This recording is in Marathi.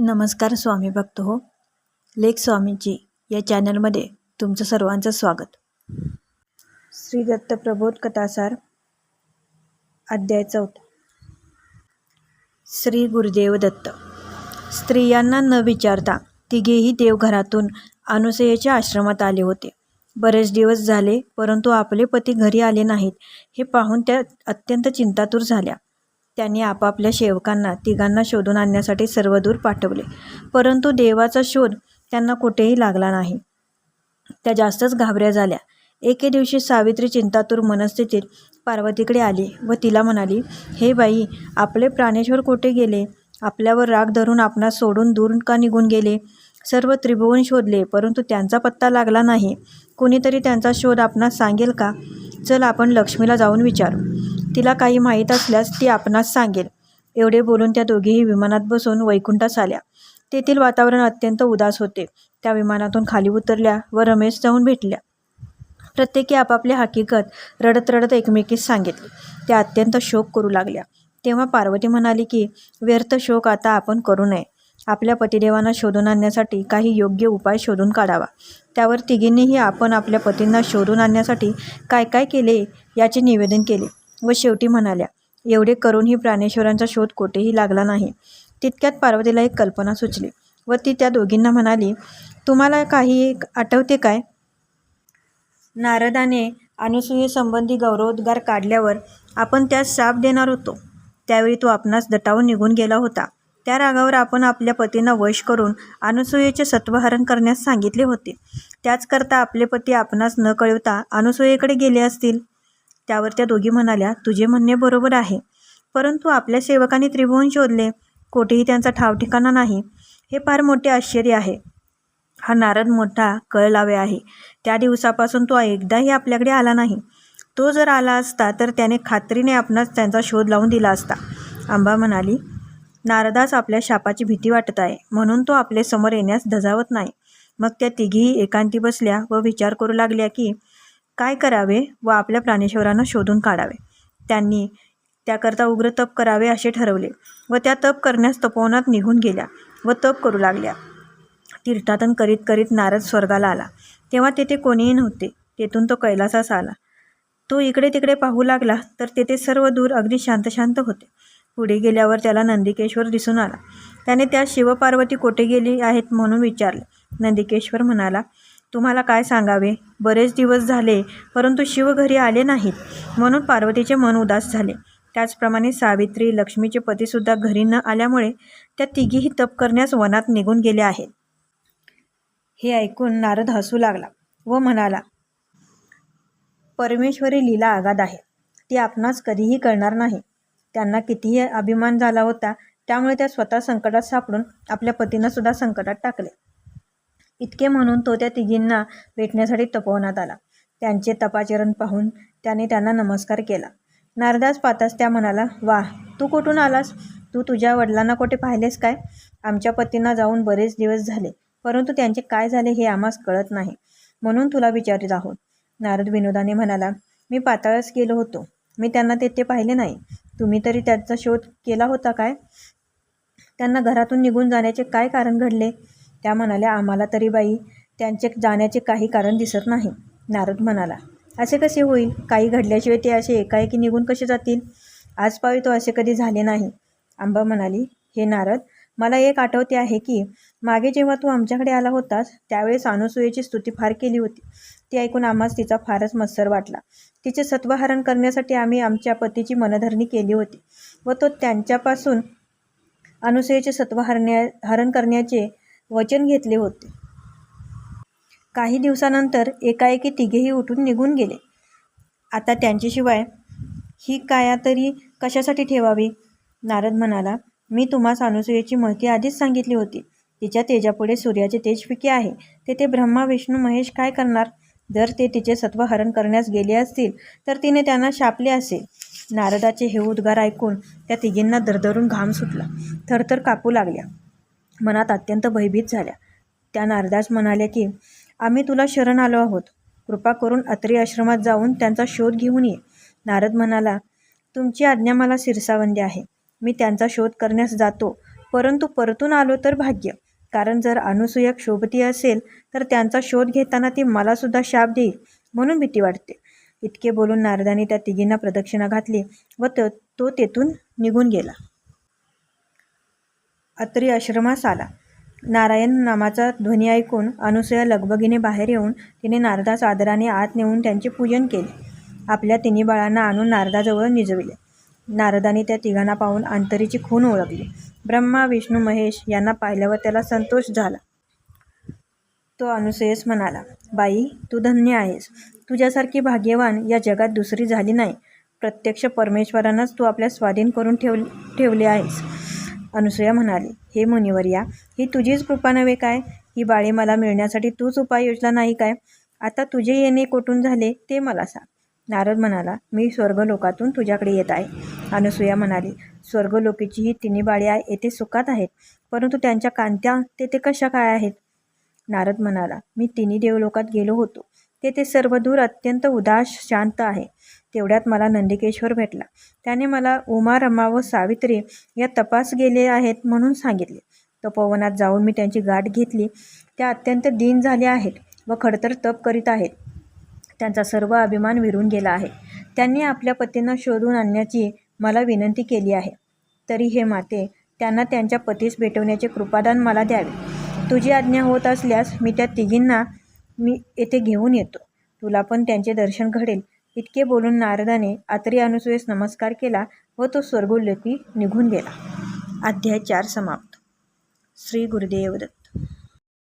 नमस्कार स्वामी भक्त हो. लेख स्वामीजी या चॅनलमध्ये तुमचं सर्वांचं स्वागत. श्री दत्त प्रबोध कथासार अध्याय चौथा. श्री गुरुदेव दत्त. स्त्रियांना न विचारता तिघेही देवघरातून अनुसयेच्या आश्रमात आले होते. बरेच दिवस झाले परंतु आपले पती घरी आले नाहीत हे पाहून त्या अत्यंत चिंतातूर झाल्या. त्यांनी आपापल्या सेवकांना तिघांना शोधून आणण्यासाठी सर्वदूर पाठवले. परंतु देवाचा शोध त्यांना कुठेही लागला नाही. त्या जास्तच घाबऱ्या झाल्या. एके दिवशी सावित्री चिंतातूर मनस्थितीत पार्वतीकडे आली व तिला म्हणाली हे बाई आपले प्राणेश्वर कुठे गेले? आपल्यावर राग धरून आपणास सोडून दूर का निघून गेले? सर्व त्रिभुवन शोधले परंतु त्यांचा पत्ता लागला नाही. कुणीतरी त्यांचा शोध आपणास सांगेल का? चल आपण लक्ष्मीला जाऊन विचारू. तिला काही माहीत असल्यास ती आपणास सांगेल. एवढे बोलून त्या दोघीही विमानात बसून वैकुंठास आल्या. तेथील वातावरण अत्यंत उदास होते. त्या विमानातून खाली उतरल्या व रमेश जाऊन भेटल्या. प्रत्येकी आपापली हकीकत रडत रडत एकमेकीस सांगितली. त्या अत्यंत शोक करू लागल्या. तेव्हा पार्वती म्हणाली की व्यर्थ शोक आता आपण करू नये. आपल्या पतिदेवांना शोधून आणण्यासाठी काही योग्य उपाय शोधून काढावा. त्यावर तिघींनीही आपण आपल्या पतींना शोधून आणण्यासाठी काय काय केले याचे निवेदन केले. व शेवटी म्हणाल्या एवढे करूनही प्राणेश्वरांचा शोध कोठेही लागला नाही तितक्यात पार्वतीला एक कल्पना सुचली व ती त्या दोघींना म्हणाली तुम्हाला काही एक आठवते काय नारदाने अनुसूयेसंबंधी गौरवोद्गार काढल्यावर आपण त्यास शाप देणार होतो. त्यावेळी तो आपणास दटावून निघून गेला होता. त्या रागावर आपण आपल्या पतींना वश करून अनुसूयेचे सत्वहरण करण्यास सांगितले होते. त्याचकरता आपले पती आपणास न कळवता अनुसूयेकडे गेले असतील? त्यावर त्या दोघी म्हणाल्या तुझे म्हणणे बरोबर आहे. परंतु आपल्या सेवकांनी त्रिभुवन शोधले. कोठेही त्यांचा ठाव ठिकाणा नाही. हे फार मोठे आश्चर्य आहे. हा नारद मोठा कळलावे आहे. त्या दिवसापासून तो एकदाही आपल्याकडे आला नाही. तो जर आला असता तर त्याने खात्रीने आपणास त्यांचा शोध लावून दिला असता. आंबा म्हणाली नारदास आपल्या शापाची भीती वाटत आहे. म्हणून तो आपले समोर येण्यास धजावत नाही. मग त्या तिघीही एकांती बसल्या व विचार करू लागल्या की काय करावे व आपल्या प्राणेश्वरांना शोधून काढावे. त्यांनी त्याकरता उग्र तप करावे असे ठरवले व त्या तप करण्यास तपोवनात निघून गेल्या व तप करू लागल्या. तीर्थाटन करीत करीत नारद स्वर्गाला आला. तेव्हा तेथे कोणीही नव्हते. तेथून तो कैलासास आला. तो इकडे तिकडे पाहू लागला तर तेथे सर्व दूर अगदी शांत शांत होते. पुढे गेल्यावर त्याला नंदिकेश्वर दिसून आला. त्याने त्या शिवपार्वती कोठे गेली आहेत म्हणून विचारले. नंदिकेश्वर म्हणाला तुम्हाला काय सांगावे? बरेच दिवस झाले परंतु शिव घरी आले नाहीत. म्हणून पार्वतीचे मन उदास झाले. त्याचप्रमाणे सावित्री लक्ष्मीचे पतीसुद्धा घरी न आल्यामुळे त्या तिघीही तप करण्यास वनात निघून गेल्या आहेत. हे ऐकून नारद हसू लागला व म्हणाला परमेश्वरी लीला आगाध आहे. ती आपणास कधीही कळणार नाही. त्यांना कितीही अभिमान झाला होता त्यामुळे त्या स्वतः संकटात सापडून आपल्या पतीनंसुद्धा संकटात टाकले. इतके म्हणून तो त्या तिघींना भेटण्यासाठी तपवण्यात आला. त्यांचे तपाचरण पाहून त्याने त्यांना नमस्कार केला. नारदास पाहताच त्या म्हणाला वा तू कुठून आलास? तू तुझ्या वडिलांना कुठे पाहिलेस काय? आमच्या पतींना जाऊन बरेच दिवस झाले परंतु त्यांचे काय झाले हे आम्हास कळत नाही म्हणून तुला विचारित आहोत. नारद विनोदाने म्हणाला मी पाताळास गेलो होतो. मी त्यांना तेथे पाहिले नाही. तुम्ही तरी त्याचा शोध केला होता काय? त्यांना घरातून निघून जाण्याचे काय कारण घडले? त्या म्हणाल्या आम्हाला तरी बाई त्यांचे जाण्याचे काही कारण दिसत नाही. नारद म्हणाला असे कसे होईल? काही घडल्याशिवाय ते असे एकाएकी निघून कसे जातील? आज पावी तो असे कधी झाले नाही. आंबा म्हणाली हे नारद मला एक आठवते आहे की मागे जेव्हा तू आमच्याकडे आला होतास त्यावेळेस अनुसूयेची स्तुती फार केली होती. ती ऐकून आम्हास तिचा फारच मत्सर वाटला. तिचे सत्वहरण करण्यासाठी आम्ही आमच्या पतीची मनधरणी केली होती व तो त्यांच्यापासून अनुसूयेचे सत्वहरण्या हरण करण्याचे वचन घेतले होते. काही दिवसानंतर एकाएकी तिघेही उठून निघून गेले. आता त्यांच्याशिवाय ही काया तरी कशासाठी ठेवावी? नारद म्हणाला मी तुम्हास अनुसूयेची महती आधीच सांगितली होती. तिच्या तेजापुढे सूर्याचे तेज फिके आहे. तेथे ब्रह्मा विष्णू महेश काय करणार? जर ते तिचे सत्व हरण करण्यास गेले असतील तर तिने त्यांना शापले असेल. नारदाचे हे उद्गार ऐकून त्या तिघींना दरदरून घाम सुटला. थरथर कापू लागल्या. मनात अत्यंत भयभीत झाल्या. त्या नारदास म्हणाल्या की आम्ही तुला शरण आलो आहोत. कृपा करून अत्री आश्रमात जाऊन त्यांचा शोध घेऊन ये. नारद म्हणाला तुमची आज्ञा मला शिरसावंदी आहे. मी त्यांचा शोध करण्यास जातो. परंतु परतून आलो तर भाग्य. कारण जर अनुसूया क्षोभती असेल तर त्यांचा शोध घेताना ती मलासुद्धा शाप देईल म्हणून भीती वाटते. इतके बोलून नारदाने त्या तिघींना प्रदक्षिणा घातली व तो तेथून निघून गेला. अत्री आश्रमास आला. नारायण नामाचा ध्वनी ऐकून अनुसया लगबगीने बाहेर येऊन तिने नारदास आदराने आत नेऊन त्यांचे पूजन केले. आपल्या तिन्ही बाळांना आणून नारदाजवळ निजविले. नारदाने त्या तिघांना पाहून अंतरीची खून ओळखली. ब्रह्मा विष्णू महेश यांना पाहिल्यावर त्याला संतोष झाला. तो अनुसयेस म्हणाला बाई तू धन्य आहेस. तुझ्यासारखी भाग्यवान या जगात दुसरी झाली नाही. प्रत्यक्ष परमेश्वरांनाच तू आपल्या स्वाधीन करून ठेव ठेवले आहेस. अनुसूया म्हणाली हे मुनिवर्या ही तुझीच कृपा नव्हे काय? ही बाळे मला मिळण्यासाठी तूच उपाय योजला नाही काय? आता तुझे येणे कोठून झाले ते मला सांग. नारद म्हणाला मी स्वर्गलोकातून तुझ्याकडे येत आहे. अनुसूया म्हणाली स्वर्गलोकीची ही तिन्ही बाळे आहे येथे सुखात आहेत परंतु त्यांच्या कांत्या तेथे कशा काय आहेत? नारद म्हणाला मी तिन्ही देवलोकात गेलो होतो. तेथे सर्व दूर अत्यंत उदास शांत आहे. तेवढ्यात मला नंदिकेश्वर भेटला. त्याने मला उमा रमा व सावित्री या तपास गेले आहेत म्हणून सांगितले. तपोवनात जाऊन मी त्यांची गाठ घेतली. त्या अत्यंत दीन झाल्या आहेत व खडतर तप करीत आहेत. त्यांचा सर्व अभिमान विरून गेला आहे. त्यांनी आपल्या पतींना शोधून आणण्याची मला विनंती केली आहे. तरी हे माते त्यांना त्यांच्या पतीस भेटवण्याचे कृपादान मला द्यावे. तुझी आज्ञा होत असल्यास मी त्या तिघींना मी येथे घेऊन येतो. तुला पण त्यांचे दर्शन घडेल. इतके बोलून नारदाने आत्री अनुसूयेस नमस्कार केला व तो स्वर्गोल्लपी निघून गेला. अध्याय चार समाप्त. श्री गुरुदेव दत्त.